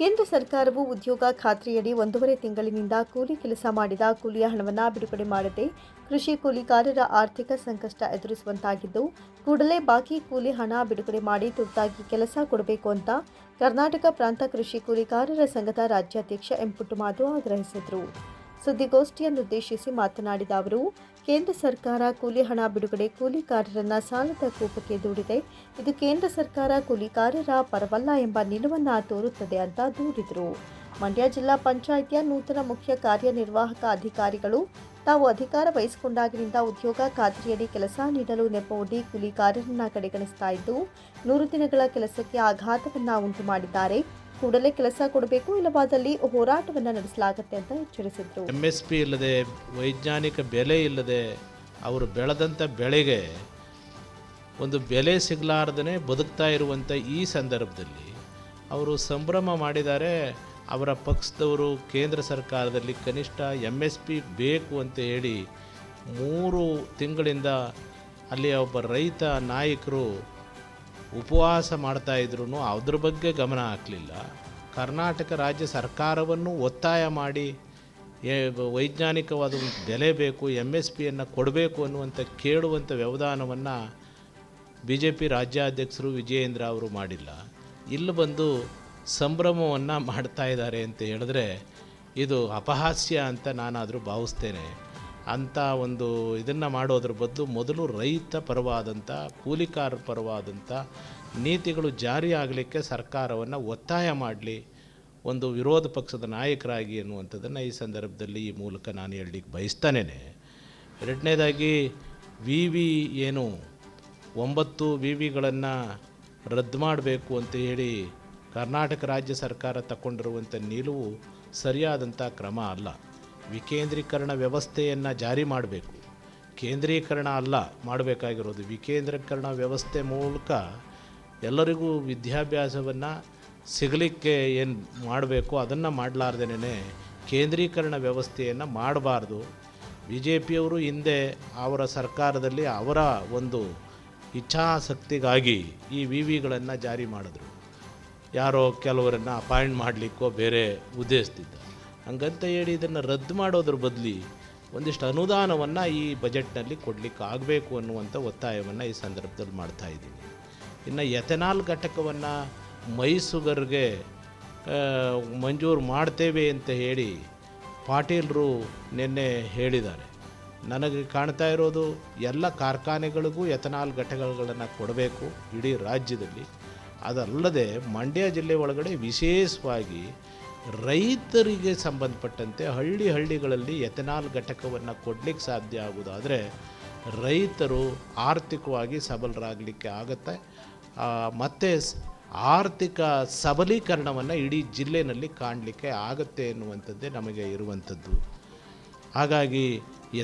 ಕೇಂದ್ರ ಸರ್ಕಾರವು ಉದ್ಯೋಗ ಖಾತ್ರಿಯಡಿ ಒಂದೂವರೆ ತಿಂಗಳಿನಿಂದ ಕೂಲಿ ಕೆಲಸ ಮಾಡಿದ ಕೂಲಿಯ ಹಣವನ್ನು ಬಿಡುಗಡೆ ಮಾಡದೆ ಕೃಷಿ ಕೂಲಿಕಾರರ ಆರ್ಥಿಕ ಸಂಕಷ್ಟ ಎದುರಿಸುವಂತಾಗಿದ್ದು, ಕೂಡಲೇ ಬಾಕಿ ಕೂಲಿ ಹಣ ಬಿಡುಗಡೆ ಮಾಡಿ ತುರ್ತಾಗಿ ಕೆಲಸ ಕೊಡಬೇಕು ಅಂತ ಕರ್ನಾಟಕ ಪ್ರಾಂತ ಕೃಷಿ ಕೂಲಿಗಾರರ ಸಂಘದ ರಾಜ್ಯಾಧ್ಯಕ್ಷ ಎಂಪುಟ್ಟು ಮಾಧು ಆಗ್ರಹಿಸಿದರು. ಸುದ್ದಿಗೋಷ್ಠಿಯನ್ನುದ್ದೇಶಿಸಿ ಮಾತನಾಡಿದ ಅವರು ಕೇಂದ್ರ ಸರ್ಕಾರ ಕೂಲಿ ಹಣ ಬಿಡುಗಡೆ ಕೂಲಿಕಾರರನ್ನ ಸಾಲದ ಕೂಪಕ್ಕೆ ದೂಡಿದೆ. ಇದು ಕೇಂದ್ರ ಸರ್ಕಾರ ಕೂಲಿಕಾರರ ಪರವಲ್ಲ ಎಂಬ ನಿಲುವನ್ನು ತೋರುತ್ತದೆ ಅಂತ ದೂರಿದರು. ಮಂಡ್ಯ ಜಿಲ್ಲಾ ಪಂಚಾಯಿತಿಯ ನೂತನ ಮುಖ್ಯ ಕಾರ್ಯನಿರ್ವಾಹಕ ಅಧಿಕಾರಿಗಳು ತಾವು ಅಧಿಕಾರ ವಹಿಸಿಕೊಂಡಾಗಿನಿಂದ ಉದ್ಯೋಗ ಖಾತ್ರಿಯಡಿ ಕೆಲಸ ನೀಡಲು ನೆಪವೊಡ್ಡಿ ಕೂಲಿಕಾರರನ್ನ ಕಡೆಗಣಿಸ್ತಾ ಇದ್ದು, ನೂರು ದಿನಗಳ ಕೆಲಸಕ್ಕೆ ಆಘಾತವನ್ನ ಉಂಟು ಮಾಡಿದ್ದಾರೆ ಕೂಡಲೇ ಕೆಲಸ ಕೊಡಬೇಕು, ಇಲ್ಲವಾದಲ್ಲಿ ಹೋರಾಟವನ್ನು ನಡೆಸಲಾಗುತ್ತೆ ಅಂತ ಎಚ್ಚರಿಸಿದರು. ಎಂ ಎಸ್ ಪಿ ಇಲ್ಲದೆ, ವೈಜ್ಞಾನಿಕ ಬೆಲೆ ಇಲ್ಲದೆ, ಅವರು ಬೆಳೆದಂಥ ಬೆಳೆಗೆ ಒಂದು ಬೆಲೆ ಸಿಗಲಾರ್ದೇ ಬದುಕ್ತಾ ಇರುವಂಥ ಈ ಸಂದರ್ಭದಲ್ಲಿ ಅವರು ಸಂಭ್ರಮ ಮಾಡಿದ್ದಾರೆ. ಅವರ ಪಕ್ಷದವರು ಕೇಂದ್ರ ಸರ್ಕಾರದಲ್ಲಿ ಕನಿಷ್ಠ ಎಂ ಎಸ್ ಪಿ ಬೇಕು ಅಂತ ಹೇಳಿ ಮೂರು ತಿಂಗಳಿಂದ ಅಲ್ಲಿ ಒಬ್ಬ ರೈತ ನಾಯಕರು ಉಪವಾಸ ಮಾಡ್ತಾ ಇದ್ರು ಅದ್ರ ಬಗ್ಗೆ ಗಮನ ಹಾಕಲಿಲ್ಲ. ಕರ್ನಾಟಕ ರಾಜ್ಯ ಸರ್ಕಾರವನ್ನು ಒತ್ತಾಯ ಮಾಡಿ ವೈಜ್ಞಾನಿಕವಾದ ಬೆಲೆ ಬೇಕು ಎಂ ಎಸ್ ಪಿಯನ್ನು ಕೊಡಬೇಕು ಅನ್ನುವಂಥ ಕೇಳುವಂಥ ವ್ಯವಧಾನವನ್ನು ಬಿ ಜೆ ಪಿ ರಾಜ್ಯಾಧ್ಯಕ್ಷರು ವಿಜಯೇಂದ್ರ ಅವರು ಮಾಡಿಲ್ಲ. ಇಲ್ಲಿ ಬಂದು ಸಂಭ್ರಮವನ್ನು ಮಾಡ್ತಾ ಇದ್ದಾರೆ ಅಂತ ಹೇಳಿದ್ರೆ ಇದು ಅಪಹಾಸ್ಯ ಅಂತ ನಾನಾದರೂ ಭಾವಿಸ್ತೇನೆ. ಅಂಥ ಒಂದು ಇದನ್ನು ಮಾಡೋದ್ರ ಬದಲು ಮೊದಲು ರೈತ ಪರವಾದಂಥ ಕೂಲಿಕಾರ ಪರವಾದಂಥ ನೀತಿಗಳು ಜಾರಿ ಆಗಲಿಕ್ಕೆ ಸರ್ಕಾರವನ್ನು ಒತ್ತಾಯ ಮಾಡಲಿ, ಒಂದು ವಿರೋಧ ಪಕ್ಷದ ನಾಯಕರಾಗಿ ಅನ್ನುವಂಥದ್ದನ್ನು ಈ ಸಂದರ್ಭದಲ್ಲಿ ಈ ಮೂಲಕ ನಾನು ಹೇಳಲಿಕ್ಕೆ ಬಯಸ್ತಾನೇ ಎರಡನೇದಾಗಿ ವಿ ವಿ ಏನು ಒಂಬತ್ತು ವಿ ವಿಗಳನ್ನು ರದ್ದು ಮಾಡಬೇಕು ಅಂತ ಹೇಳಿ ಕರ್ನಾಟಕ ರಾಜ್ಯ ಸರ್ಕಾರ ತಗೊಂಡಿರುವಂಥ ನಿಲುವು ಸರಿಯಾದಂಥ ಕ್ರಮ ಅಲ್ಲ. ವಿಕೇಂದ್ರೀಕರಣ ವ್ಯವಸ್ಥೆಯನ್ನು ಜಾರಿ ಮಾಡಬೇಕು. ಕೇಂದ್ರೀಕರಣ ಅಲ್ಲ, ಮಾಡಬೇಕಾಗಿರೋದು. ವಿಕೇಂದ್ರೀಕರಣ ವ್ಯವಸ್ಥೆ ಮೂಲಕ ಎಲ್ಲರಿಗೂ ವಿದ್ಯಾಭ್ಯಾಸವನ್ನು ಸಿಗಲಿಕ್ಕೆ ಏನು ಮಾಡಬೇಕು, ಅದನ್ನು ಮಾಡಲಾರ್ದೇನೆ ಕೇಂದ್ರೀಕರಣ ವ್ಯವಸ್ಥೆಯನ್ನು ಮಾಡಬಾರ್ದು. ಬಿ ಜೆ ಪಿಯವರು ಹಿಂದೆ ಅವರ ಸರ್ಕಾರದಲ್ಲಿ ಅವರ ಒಂದು ಇಚ್ಛಾಸಕ್ತಿಗಾಗಿ ಈ ವಿ ವಿಗಳನ್ನು ಜಾರಿ ಮಾಡಿದ್ರು. ಯಾರೋ ಕೆಲವರನ್ನು ಅಪಾಯಿಂಟ್ ಮಾಡಲಿಕ್ಕೋ ಬೇರೆ ಉದ್ದೇಶಿಸಿದ್ದ ಹಂಗಂತ ಹೇಳಿ ಇದನ್ನು ರದ್ದು ಮಾಡೋದ್ರ ಬದಲಿ ಒಂದಿಷ್ಟು ಅನುದಾನವನ್ನು ಈ ಬಜೆಟ್ನಲ್ಲಿ ಕೊಡಲಿಕ್ಕೆ ಆಗಬೇಕು ಅನ್ನುವಂಥ ಒತ್ತಾಯವನ್ನು ಈ ಸಂದರ್ಭದಲ್ಲಿ ಮಾಡ್ತಾ ಇದ್ದೀನಿ. ಇನ್ನು ಎಥೆನಾಲ್ ಘಟಕವನ್ನು ಮೈಸೂಗರ್ಗೆ ಮಂಜೂರು ಮಾಡ್ತೇವೆ ಅಂತ ಹೇಳಿ ಪಾಟೀಲರು ನಿನ್ನೆ ಹೇಳಿದ್ದಾರೆ. ನನಗೆ ಕಾಣ್ತಾ ಇರೋದು ಎಲ್ಲ ಕಾರ್ಖಾನೆಗಳಿಗೂ ಎಥನಾಲ್ ಘಟಕಗಳನ್ನು ಕೊಡಬೇಕು ಇಡೀ ರಾಜ್ಯದಲ್ಲಿ. ಅದಲ್ಲದೆ ಮಂಡ್ಯ ಜಿಲ್ಲೆ ಒಳಗಡೆ ವಿಶೇಷವಾಗಿ ರೈತರಿಗೆ ಸಂಬಂಧಪಟ್ಟಂತೆ ಹಳ್ಳಿ ಹಳ್ಳಿಗಳಲ್ಲಿ ಎಥೆನಾಲ್ ಘಟಕವನ್ನು ಕೊಡಲಿಕ್ಕೆ ಸಾಧ್ಯ ಆಗೋದಾದರೆ ರೈತರು ಆರ್ಥಿಕವಾಗಿ ಸಬಲರಾಗಲಿಕ್ಕೆ ಆಗುತ್ತೆ. ಮತ್ತು ಆರ್ಥಿಕ ಸಬಲೀಕರಣವನ್ನು ಇಡೀ ಜಿಲ್ಲೆಯಲ್ಲಿ ಕಾಣಲಿಕ್ಕೆ ಆಗುತ್ತೆ ಎನ್ನುವಂಥದ್ದೇ ನಮಗೆ ಇರುವಂಥದ್ದು. ಹಾಗಾಗಿ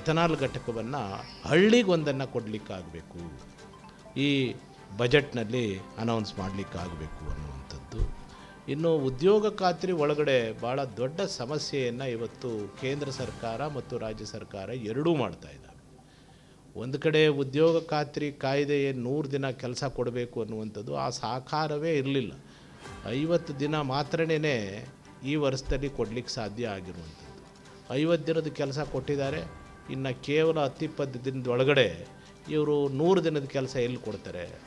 ಎಥನಾಲ್ ಘಟಕವನ್ನು ಹಳ್ಳಿಗೊಂದನ್ನು ಕೊಡಲಿಕ್ಕಾಗಬೇಕು. ಈ ಬಜೆಟ್ನಲ್ಲಿ ಅನೌನ್ಸ್ ಮಾಡಲಿಕ್ಕಾಗಬೇಕು ಅನ್ನುವಂಥದ್ದು ಇನ್ನು ಉದ್ಯೋಗ ಖಾತ್ರಿ ಒಳಗಡೆ ಭಾಳ ದೊಡ್ಡ ಸಮಸ್ಯೆಯನ್ನು ಇವತ್ತು ಕೇಂದ್ರ ಸರ್ಕಾರ ಮತ್ತು ರಾಜ್ಯ ಸರ್ಕಾರ ಎರಡೂ ಮಾಡ್ತಾ ಇದ್ದಾವೆ ಒಂದು ಕಡೆ ಉದ್ಯೋಗ ಖಾತ್ರಿ ಕಾಯ್ದೆ ನೂರು ದಿನ ಕೆಲಸ ಕೊಡಬೇಕು ಅನ್ನುವಂಥದ್ದು ಆ ಸಾಕಾರವೇ ಇರಲಿಲ್ಲ. ಐವತ್ತು ದಿನ ಮಾತ್ರನೇ ಈ ವರ್ಷದಲ್ಲಿ ಕೊಡಲಿಕ್ಕೆ ಸಾಧ್ಯ ಆಗಿರುವಂಥದ್ದು. ಐವತ್ತು ದಿನದ ಕೆಲಸ ಕೊಟ್ಟಿದ್ದಾರೆ. ಇನ್ನು ಕೇವಲ ಹತ್ತಿಪ್ಪತ್ತು ದಿನದೊಳಗಡೆ ಇವರು ನೂರು ದಿನದ ಕೆಲಸ ಎಲ್ಲಿ ಕೊಡ್ತಾರೆ?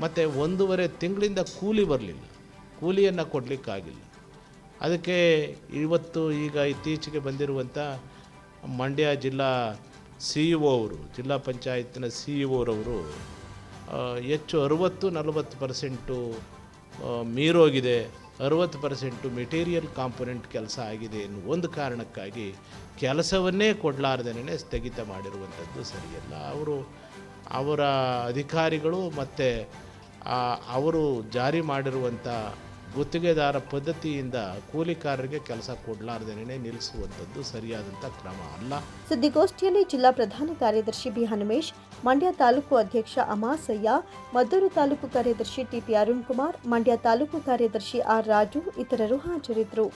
ಮತ್ತು ಒಂದೂವರೆ ತಿಂಗಳಿಂದ ಕೂಲಿ ಬರಲಿಲ್ಲ. ಕೂಲಿಯನ್ನು ಕೊಡಲಿಕ್ಕಾಗಿಲ್ಲ. ಅದಕ್ಕೆ ಇವತ್ತು ಈಗ ಇತ್ತೀಚೆಗೆ ಬಂದಿರುವಂಥ ಮಂಡ್ಯ ಜಿಲ್ಲಾ ಸಿ ಇ ಒ ಅವರು, ಜಿಲ್ಲಾ ಪಂಚಾಯತ್ನ ಸಿ ಇ ಒರವರು ಹೆಚ್ಚು ಅರುವತ್ತು ನಲವತ್ತು ಪರ್ಸೆಂಟು ಮೀರೋಗಿದೆ, ಅರುವತ್ತು ಪರ್ಸೆಂಟು ಮೆಟೀರಿಯಲ್ ಕಾಂಪೊನೆಂಟ್ ಕೆಲಸ ಆಗಿದೆ ಎನ್ನುವ ಒಂದು ಕಾರಣಕ್ಕಾಗಿ ಕೆಲಸವನ್ನೇ ಕೊಡಲಾರ್ದೇ ಸ್ಥಗಿತ ಮಾಡಿರುವಂಥದ್ದು ಸರಿಯಲ್ಲ. ಅವರು ಅವರ ಅಧಿಕಾರಿಗಳು ಮತ್ತು ಅವರು ಜಾರಿ ಮಾಡಿರುವಂಥ ಗುತ್ತಿಗೆದಾರ ಪದ್ಧತಿಯಿಂದ ಕೂಲಿಕಾರರಿಗೆ ಕೆಲಸ ಕೊಡಲಾರ್ದೇನೆ ನಿಲ್ಲಿಸುವಂಥದ್ದು ಸರಿಯಾದಂಥ ಕ್ರಮ ಅಲ್ಲ. ಸುದ್ದಿಗೋಷ್ಠಿಯಲ್ಲಿ ಜಿಲ್ಲಾ ಪ್ರಧಾನ ಕಾರ್ಯದರ್ಶಿ ಬಿ ಹನುಮೇಶ್, ಮಂಡ್ಯ ತಾಲೂಕು ಅಧ್ಯಕ್ಷ ಅಮಾಸಯ್ಯ, ಮದ್ದೂರು ತಾಲೂಕು ಕಾರ್ಯದರ್ಶಿ ಟಿಪಿ ಅರುಣ್ ಕುಮಾರ್, ಮಂಡ್ಯ ತಾಲೂಕು ಕಾರ್ಯದರ್ಶಿ ಆರ್ ರಾಜು, ಇತರರು ಹಾಜರಿದ್ದರು.